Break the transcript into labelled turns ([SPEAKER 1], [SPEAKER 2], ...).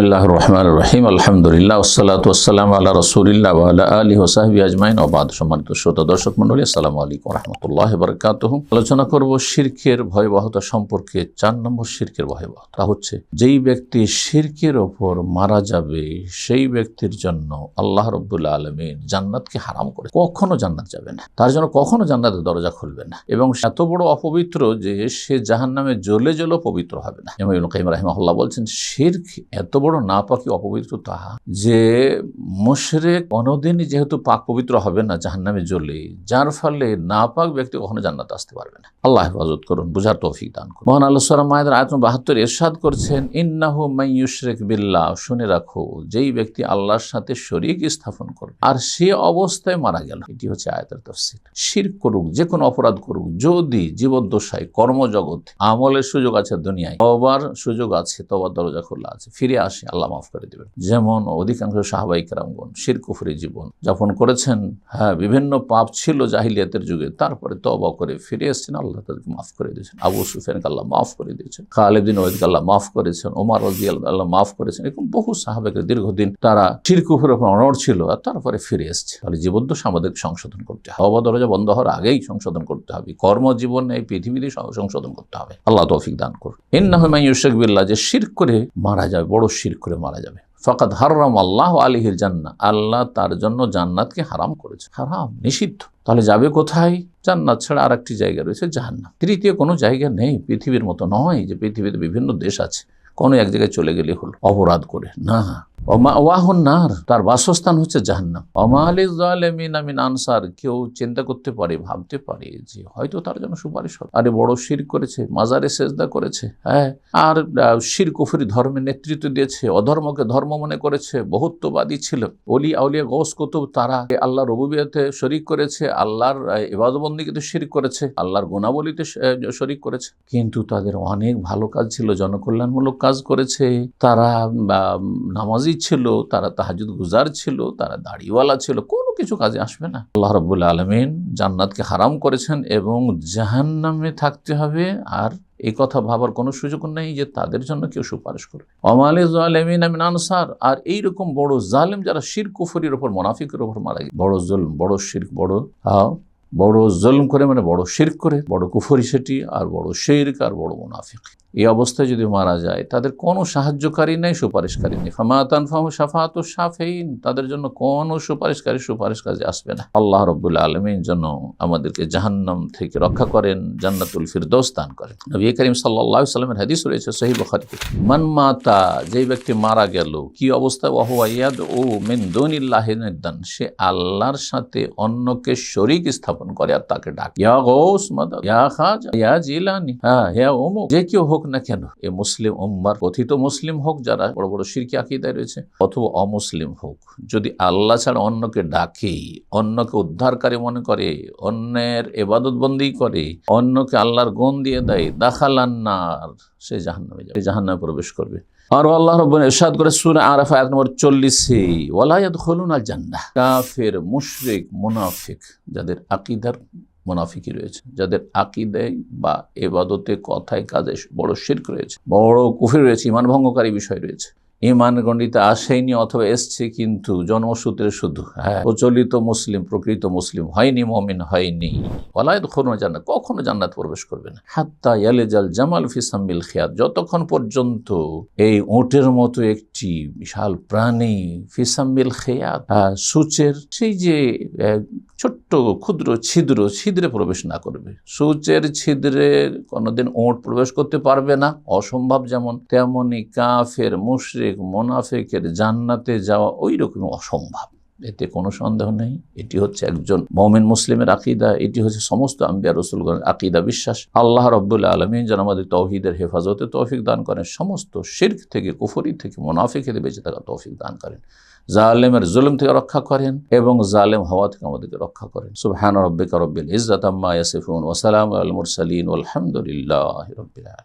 [SPEAKER 1] বিসমিল্লাহ রহমান রহিম। আলহামদুলিল্লাহ ওসালাত ওসালাম আল্লাহ রসুলিল্লাহ আল্লাহ আলী ওসাহাবি আজমাইন। ওবাদ সম্মানিত শ্রোতা, দর্শক মন্ডলী আসসালামু আলাইকুম রহমতুল্লাহ বরকাত আলোচনা করব শিরকের ভয়াবহতা সম্পর্কে। চার নম্বর শিরকের ভয়াবহতা হচ্ছে, যেই ব্যক্তি শিরকের ওপর মারা যাবে, সেই ব্যক্তির জন্য আল্লাহ রব্বুল্লা আলমিন জান্নাতকে হারাম করে। কখনো জান্নাত যাবে না। তার জন্য কখনো জান্নাতের দরজা খুলবে না। এবং এত বড় অপবিত্র যে সে জাহান নামে জ্বলে জ্বলেও পবিত্র হবে না। এবং কাইম রাহিমাহুল্লাহ বলছেন, শির্ক এত বড় না পাকি অপবিত্র তাহা যে মুশরেক কোনোদিনই যেহেতু পাক পবিত্র হবে না জাহান নামে জ্বলে, যার ফলে না পাক ব্যক্তি কখনো জান্নাত আসতে পারবে না। আল্লাহ হেফাজত করুন, বুঝার তৌফিক দান করুন। মহান আল্লাহ সালাম মায়ের আয়তন বাহাত্তর এরশাদ করছেন, ইন্নাহু মাইয়ুশরেক বিল্লাহ শুনে রাখো, যেই ব্যক্তি আল্লাহর সাথে শরিক স্থাপন করবে আর সে অবস্থায় মারা গেল। এটি হচ্ছে আয়াতের তফসিল শির করুক যে কোনো অপরাধ করুক, যদি জীবদ্দশায় কর্মজগৎ আমলের সুযোগ আছে দুনিয়ায় তবার সুযোগ আছে তবার দরজা খোলা আছে, ফিরে আসে। আল্লাহ মাফ করে দেবেন। যেমন অধিকাংশ সাহাবাই কেরামগণ শির কুফরি জীবন যাপন করেছেন হ্যাঁ বিভিন্ন পাপ ছিল জাহিলিয়াতের যুগে, তারপরে তবা করে ফিরে এসেছেন, আল্লাহ তাদেরকে মাফ করে দিয়েছেন। আবু সুফিয়ানকে আল্লাহ মাফ করে দিয়েছেন খালেদিন ওয়েদকে আল্লাহ মাফ করেছেন, ওমার রাজি আল্লাহ মাফ করেছেন, এরকম বহু সাহাবেকে দীর্ঘদিন তারা শির কুফরের উপর অনড় ছিল, আর তারপরে ফিরে এসছে। তাহলে জীবদ্দশা আমাদের সংশোধন করতে হবে। হওয়া দরজা বন্ধ হওয়ার আগেই সংশোধন করতে হবে। কর্মজীবন এই পৃথিবীতে সংশোধন করতে হবে। আল্লাহ তৌফিক দান করুন। এর না হয় ইউশেক বিল্লাহ, যে শির করে মারা যাবে বড় শির করে মারা যাবে। ফকাত হারাম আল্লাহ আলিহিল জান্না আল্লাহ তার জন্য জান্নাতকে হারাম করেছে। হারাম, নিষিদ্ধ। তাহলে যাবে কোথায়? জান্নাত ছাড়া আর একটি জায়গা রয়েছে জাহান্নাম। তৃতীয় কোনো জায়গা নেই পৃথিবীর মতো নয় যে পৃথিবীতে বিভিন্ন দেশ আছে। কোনো এক জায়গায় চলে গেলে হলো অপরাধ করে। না। ওয়াহন নার, তার বাসস্থান হচ্ছে জাহান্নাম। আনসার, কেউ চিন্তা করতে পারে, ভাবতে পারে যে হয়তো তার জন্য সুপারিশ হবে। আরে বড় শির করেছে, মাজারে সেজদা করেছে হ্যাঁ? আর শির কুফরি ধর্মের নেতৃত্ব দিয়েছে, অধর্মকে ধর্ম মনে করেছে, বহুত্ববাদী ছিল। অলি আউলিয়া গৌস কুতুব, তারা আল্লাহ রবুবিয়াতে শরিক করেছে, আল্লাহর এবাদবন্দিকে শির করেছে, আল্লাহর গুণাবলিতে শরিক করেছে। কিন্তু তাদের অনেক ভালো কাজ ছিল, জনকল্যাণমূলক কাজ করেছে। তারা নামাজি ছিল, তারা তাহাজুদ গুজার ছিল, তারা দাড়িওয়ালা ছিল, কোনো কিছু কাজে আসবে না। আল্লাহ রবুল্লা আলমিন জান্নাতকে হারাম করেছেন এবং জাহান্নামে থাকতে হবে আর এই কথা ভাবার কোনো সুযোগ নেই যে তাদের জন্য কেউ সুপারিশ করবে। অমালে জালেমিন আমিন আনসার, আর এইরকম বড় জালেম যারা শির কুফরির ওপর মোনাফিকের ওপর মারা গেছে। বড় জুলম, বড় শির, বড় বড় জলম করে মানে বড় শির্ক করে, বড় কুফরি সেটি, আর বড় শেরক, আর বড় মুনাফিক। এই অবস্থায় যদি মারা যায়, তাদের কোনো সাহায্যকারী নেই, সুপারিশকারী নেই। ফামাতান ফাহু সাফাত সাফেইন তাদের জন্য কোনো সুপারিশকারী সুপারিশ কাজে আসবে না। আল্লাহ রব্বুল্লা আলমীর জন্য আমাদেরকে জাহান্নাম থেকে রক্ষা করেন, জান্নাতুল ফিরদৌস দান করেন। নবী করিম সাল্লাহ সাল্লামের হাদিস রয়েছে সহি বখারিতে। মান মাতা, যেই ব্যক্তি মারা গেল, কি অবস্থায়? ওয়াহুয়াইয়াদ ও মেন দনিল্লাহিদান সে আল্লাহর সাথে অন্যকে শরিক স্থাপন করে আর তাকে ডাক। ইয়া গৌস মাদা ইয়া খাজ, ইয়া জিলানি হ্যাঁ ইয়া অমুক যে কেউ হোক না কেন, এ মুসলিম উম্মার, কথিত মুসলিম হোক, যারা বড় বড় শিরকি আকিদায় রয়েছে, অথবা অমুসলিম হোক, যদি আল্লাহ ছাড়া অন্যকে ডাকে, অন্যকে উদ্ধারকারী মনে করে, অন্যের এবাদতবন্দি করে, অন্যকে আল্লাহর গুণ দিয়ে দেয় দাখালান্নার সে জাহান্নামে যাবে জাহান্নামে প্রবেশ করবে। আর আল্লাহ রব্বন ইরশাদ করে সূরা আরাফ আয়াত নম্বর 40 ওয়ালা ইয়াদখুলুনা আল জান্নাহ কাফির, মুশরিক, মুনাফিক, যাদের আকীদার মুনাফিকি রয়েছে, যাদের আকিদায় বা এবাদতে, কথায়, কাজে বড় শির্ক রয়েছে, বড় কুফির রয়েছে, ইমান ভঙ্গকারী বিষয় রয়েছে। ইমান গণ্ডিতে আসেনি অথবা এসছে কিন্তু জন্মসূত্রে শুধু। হ্যাঁ প্রচলিত মুসলিম, প্রকৃত মুসলিম হয়নি, মমিন হয়নি। ওলায়দ খোনো জান্নাত, কখনো জান্নাত প্রবেশ করবে না। হাত্তা জাল জামাল ফিসাম্বিল খেয়াত, যতক্ষণ পর্যন্ত এই ওটের মতো একটি বিশাল প্রাণী ফিসাম্বিল খেয়াত সূচের সেই যে ছোট্ট, ক্ষুদ্র, ছিদ্র, ছিদ্রে প্রবেশ না করবে। সূচের ছিদ্রে কোনোদিন ওঁট প্রবেশ করতে পারবে না। অসম্ভব যেমন তেমনই কাফের, মুশরিক, মোনাফেকের জান্নাতে যাওয়া ওই রকম অসম্ভব। এতে কোনো সন্দেহ নেই। এটি হচ্ছে একজন মমিন মুসলিমের আকিদা। এটি হচ্ছে সমস্ত আম্বিয়া রসুলগণের আকিদা বিশ্বাস। আল্লাহ রব্বুল্লা আলমিন যেন আমাদের তৌহিদের হেফাজতে তৌফিক দান করেন। সমস্ত শির্ক থেকে, কুফরি থেকে মোনাফিক মুনাফিকে বেঁচে থাকা তৌফিক দান করেন। জালেমের জুলুম থেকে রক্ষা করেন এবং জালেম হওয়া থেকে আমাদেরকে রক্ষা করেন। সুবহান রব্বিকা রব্বিল ইজ্জাত আম্মা ইয়াসিফুন ওয়া সালামু আল মুরসালিন আলহামদুলিল্লাহি রাব্বিল